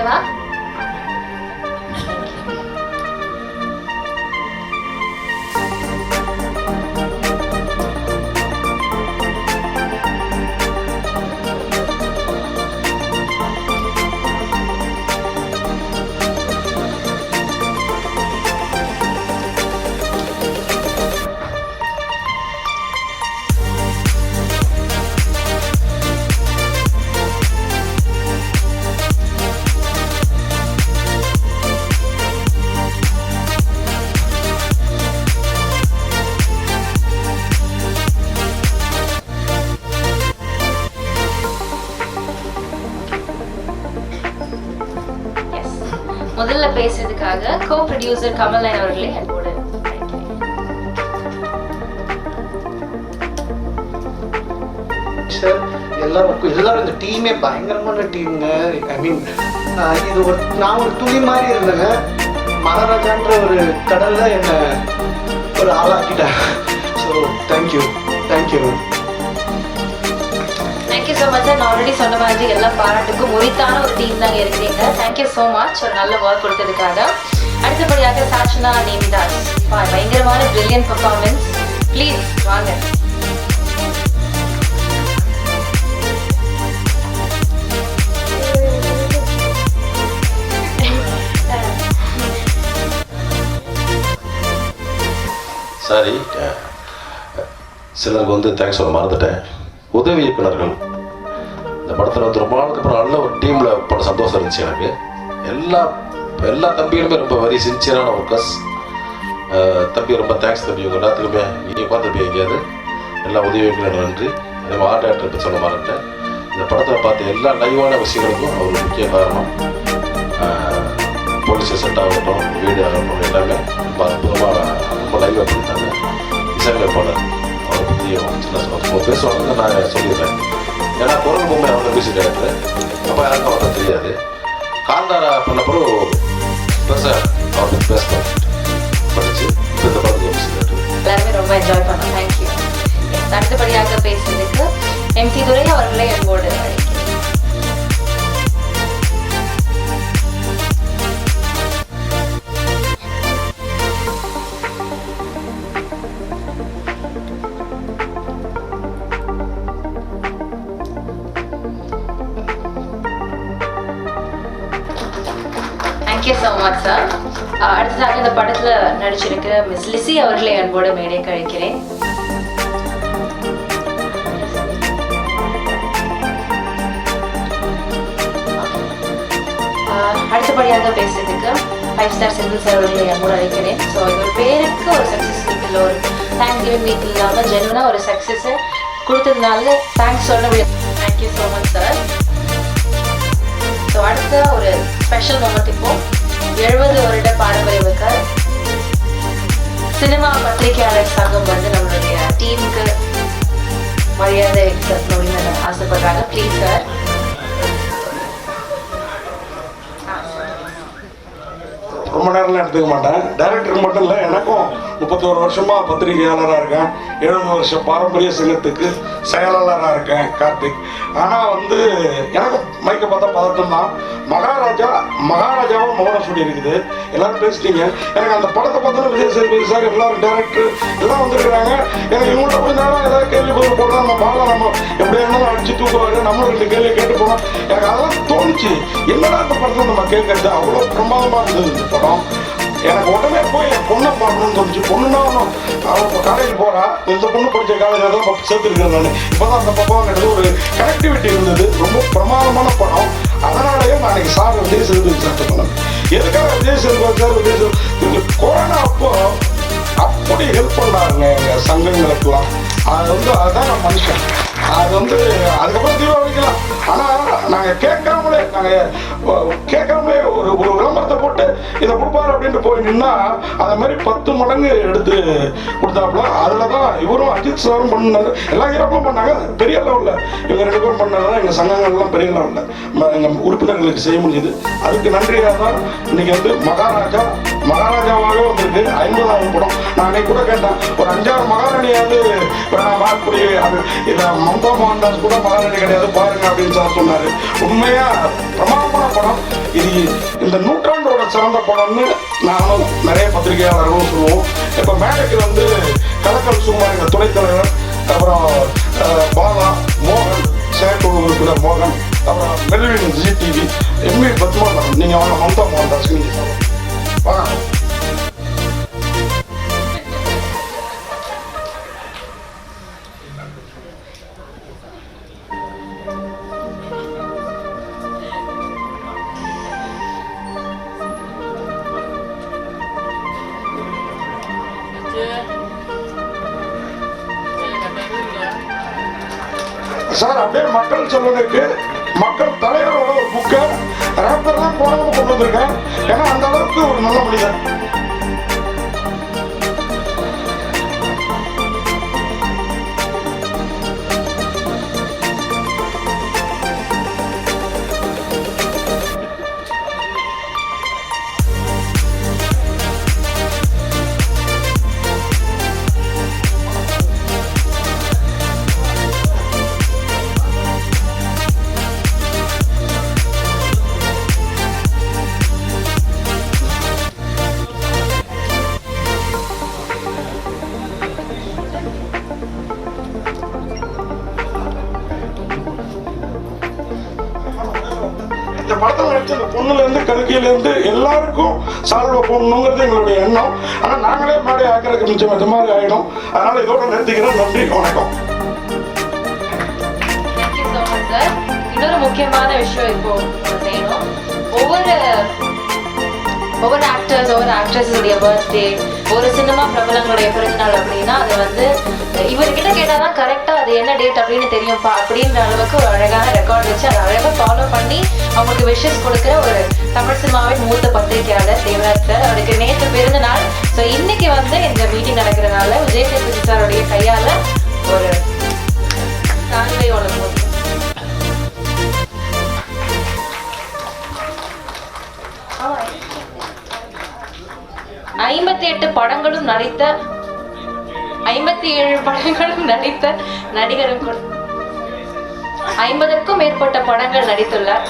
では முதல்ல பேசுறதுக்காக கோ ப்ரொடியூசர் கமல் அவர்களே அன்போடு எல்லாருக்கும் எல்லாரும் இந்த டீமே பயங்கரமான டீம்ங்க ஐ மீன் இது ஒரு நான் ஒரு துளி மாதிரி இருந்தேங்க. மகாராஜான்ற ஒரு கடல்ல என்னை ஒரு ஆளாக்கிட்டேன் so thank you thank you thank you நான் ஆல்ரெடி சொன்ன மாதிரி எல்லா பாராட்டுக்கும் உரித்தான ஒரு டீம் தாங்க இருக்கிறீங்க. தேங்க்யூ ஸோ மச் ஒரு நல்ல ஒர்க் கொடுத்ததுக்காக. அடுத்தபடியாக சாட்சனா நேமிதாஸ். பா பயங்கரமான பிரில்லியன் பர்ஃபார்மன்ஸ் ப்ளீஸ் வாங்க. சாரி சிலருக்கு வந்து தேங்க்ஸ் சொல்ல மறந்துட்டேன். உதவி இயக்குனர்கள் இந்த படத்தில் வந்து ரொம்ப நாளுக்கு அப்புறம் நல்ல ஒரு டீமில் பட சந்தோஷம் இருந்துச்சு எனக்கு. எல்லா எல்லா தம்பிகளுமே ரொம்ப வெரி சின்சியரான ஒர்க்கர்ஸ் தம்பி ரொம்ப தேங்க்ஸ் தம்பி. உங்கள் எல்லாத்துக்குமே நீங்கள் உட்காந்துருப்பீங்க எங்கேயாவது. எல்லா உதவி இயக்குனர் நன்றி. அதே மாதிரி ஆர்ட் ஆக்டர் சொல்ல மறந்துட்டேன். இந்த படத்தில் பார்த்த எல்லா லைவான விஷயங்களுக்கும் அவர் முக்கிய காரணம். போலீஸ் செட் ஆகட்டும் வீடு ஆகட்டும் எல்லாமே ரொம்ப அற்புதமாக ரொம்ப லைவாக பண்ணிட்டாங்க இசையமைப்பாளர் அவர் பற்றியும் சின்ன பேசுவாங்க நான் சொல்லிடுறேன். ஏன்னா குரல் பொம்மை அவங்க பேசிட்டாரு அப்போ யாருக்கும் அவரை தெரியாது. காந்தாரா பண்ண தேங்க்யூ ஸோ மச் சார் அடுத்ததாக இந்த படத்தில் நடிச்சிருக்க மிஸ் லிசி அவர்களை அன்போடு மேடை கழிக்கிறேன். அடுத்தபடியாக பேசுறதுக்கு ஃபைவ் ஸ்டார் சிங்கிள் சார் அவர்களை அன்போடு அழைக்கிறேன். ஸோ இது ஒரு பேருக்கு ஒரு சக்ஸஸ் வீக் இல்லை ஒரு தேங்க் கிவிங் வீக் இல்லாமல் ஜென்வனாக ஒரு சக்ஸஸை கொடுத்ததுனால தேங்க்ஸ் சொல்ல முடியும் thank you so much sir so அடுத்த ஒரு ஸ்பெஷல் மொமெண்ட் இப்போ எழுபது வருட பாரம்பரிய மிக்க சினிமா பத்திரிகையாளர் சங்கம் வந்து நம்மளுடைய டீமுக்கு மரியாதை அப்படின்னு ஆசைப்படுறாங்க. ப்ளீஸ் சார் ரொம்ப நேரம்லாம் எடுத்துக்க மாட்டேன். டைரக்டருக்கு மட்டும் இல்லை எனக்கும் முப்பத்தோரு வருஷமா பத்திரிகையாளராக இருக்கேன். எழுபது வருஷம் பாரம்பரிய சங்கத்துக்கு செயலாளராக இருக்கேன் கார்த்திக். ஆனால் வந்து எனக்கு மைக்க பார்த்தா பதட்டம் தான். மகாராஜா மகாராஜாவும் மௌனம் சொல்லி இருக்குது எல்லாரும் பேசிட்டீங்க. எனக்கு அந்த படத்தை பார்த்தோன்னா விஜய் சேதுபதி சார் எல்லாரும் டேரக்டர் எல்லாம் வந்திருக்கிறாங்க. எனக்கு இவங்கள்ட்ட கொஞ்ச நேரம் ஏதாவது கேள்வி பதில் போடுறோம் நம்ம பாலா நம்ம எப்படி இருந்தாலும் அடிச்சு தூக்குவாரு. நம்மளும் ரெண்டு கேள்வி கேட்டு போனோம். எனக்கு அதெல்லாம் தோணுச்சு. என்னடா அந்த படத்தை நம்ம கேட்கறது? அவ்வளோ பிரமாதமாக இருந்தது இந்த படம். எனக்கு உடனே போய் என் பொண்ணை பார்க்கணும்னு தோணுச்சு. பொண்ணுன்னா ஒன்றும் அவள் இப்போ காலேஜ் போகிறா இந்த பொண்ணு படித்த காலேஜில் தான் இப்போ சேர்த்துருக்கேன் நான். இப்போ தான் அந்த பப்பாங்கிறது கிட்ட ஒரு கனெக்டிவிட்டி இருந்தது. ரொம்ப பிரமாதமான படம். அதனாலேயே நான் அன்னைக்கு சார் விஜய் சேதுபதி சார் சொன்னேன் எதுக்காக விஜய் சேதுபதி சார் விஜய் சேதுபதி கொரோனா அப்போ அப்படி ஹெல்ப் பண்ணாருங்க எங்கள் சங்கங்களுக்கெல்லாம். அது வந்து அதுதான் நான் மனுஷன். அது வந்து அதுக்கப்புறம் தீபாவளிக்கலாம் ஆனால் நாங்கள் கேட்காமலே நாங்கள் கேட்காமலே ஒரு ஒரு விளம்பரத்தை போட்டு இதை கொடுப்பாரு அப்படின்ட்டு போய் நின்னா அதை மாதிரி பத்து மடங்கு எடுத்து கொடுத்தாப்புல அதில் தான் இவரும் அஜித் சாரும் பண்ணாரு. எல்லா ஹீரோக்களும் பண்ணாங்க. பெரிய லெவலில் இவங்க ரெண்டு பேரும் பண்ணதான் எங்கள் சங்கங்கள்லாம் பெரிய லெவலில் எங்கள் உறுப்பினர்களுக்கு செய்ய முடியுது அதுக்கு நன்றியாக தான் இன்னைக்கு வந்து மகாராஜா மகாராஜாவாகவே வந்திருக்கு. ஐம்பதாவது படம். நான் அன்னைக்கு கூட கேட்டேன். ஒரு அஞ்சாறு மகாராணியாவது வேணாம் பார்க்கக்கூடிய அது இதை மம்தா மோகன்தாஸ் கூட மகாராணி கிடையாது. பாருங்க அப்படின்னு சார் சொன்னார். உண்மையாக பிரமாதமான படம். இது இந்த நூற்றாண்டோட சிறந்த படம்னு நானும் நிறைய பத்திரிகையாளர்களும் சொல்லுவோம். இப்போ மேடைக்கு வந்து கலக்கல் சுமார் துணைத் துணைத்தலைவர் அப்புறம் பாலா மோகன் செயற்குழு உறுப்பினர் மோகன் அப்புறம் Melvin ji TV MV Padmanathan நீங்கள் வாங்க மம்தா மோகன்தாஸ் நீங்கள் வாங்க. சார் அப்படியே மக்கள் சொல்வதற்கு மக்கள் தலைவரோட ஒரு புக்கை ரேப்பர் தான் போடாம கொண்டு வந்திருக்கேன் ஏன்னா அந்த அளவுக்கு ஒரு நல்ல மனிதன் படத்தை படத்தில் நடிச்ச அந்த பொண்ணுல இருந்து எல்லாருக்கும் சால்வை போடணுங்கிறது எங்களுடைய எண்ணம். ஆனால் நாங்களே மாடி ஆக்கிறதுக்கு மிச்சம் இந்த மாதிரி ஆகிடும் அதனால் இதோட நிறுத்திக்கிறேன் நன்றி வணக்கம். இன்னொரு முக்கியமான விஷயம் இப்போ செய்யணும். ஒவ்வொரு ஒவ்வொரு ஆக்டர்ஸ் ஒவ்வொரு ஆக்ட்ரஸுடைய பர்த்டே ஒரு சினிமா பிரபலங்களுடைய பிறந்தநாள் அப்படின்னா அது வந்து இவர்கிட்ட கேட்டால் தான் கரெக்டாக அது என்ன டேட் அப்படின்னு தெரியும்ப்பா அப்படின்ற அளவுக்கு ஒரு அழகான ரெக்கார்ட் வச்சு அதை அழகாக அவங்களுக்கு விஷஸ் கொடுக்குற ஒரு தமிழ் சினிமாவின் மூத்த பத்திரிகையாளர் தேவராஜ் சார். அவருக்கு நேற்று பிறந்த நாள் ஸோ இன்னைக்கு வந்து இந்த மீட்டிங் நடக்கிறதுனால விஜய் சேதுபதி சாருடைய கையால் ஒரு சால்வை வழங்குவோம் ஐம்பத்தி எட்டு படங்களும் நடித்த ஐம்பத்தி ஏழு படங்களும் நடித்த நடிகரும் கூட ஐம்பதற்கும் மேற்பட்ட படங்கள் நடித்துள்ளார்.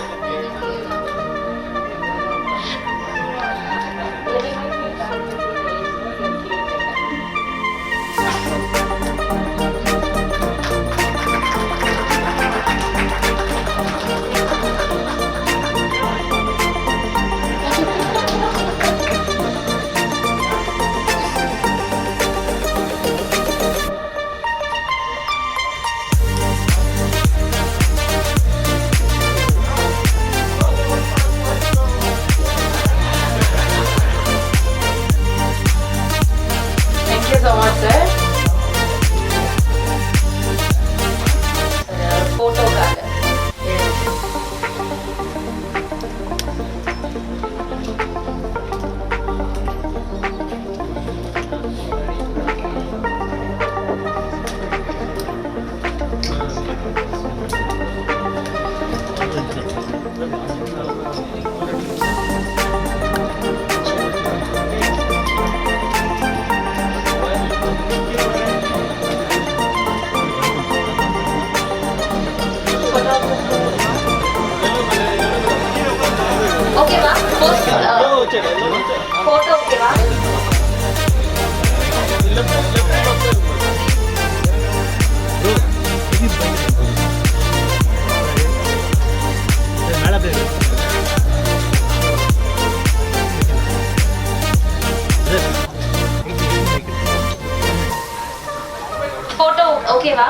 ஓகேவா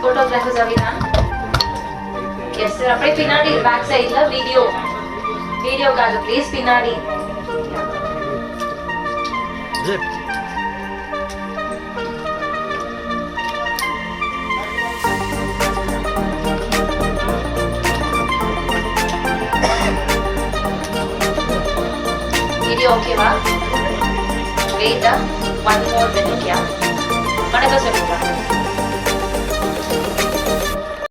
ஃபோட்டோகிராஃபர்ஸ் அப்படின்னா எஸ் சார் அப்படியே பின்னாடி பேக் சைடில் வீடியோ வீடியோக்காக ப்ளீஸ் பின்னாடி வீடியோ ஓகேவா வெயிட்டா ஒன் மோர் மினிட் யா வணக்கம் சொல்லுங்க.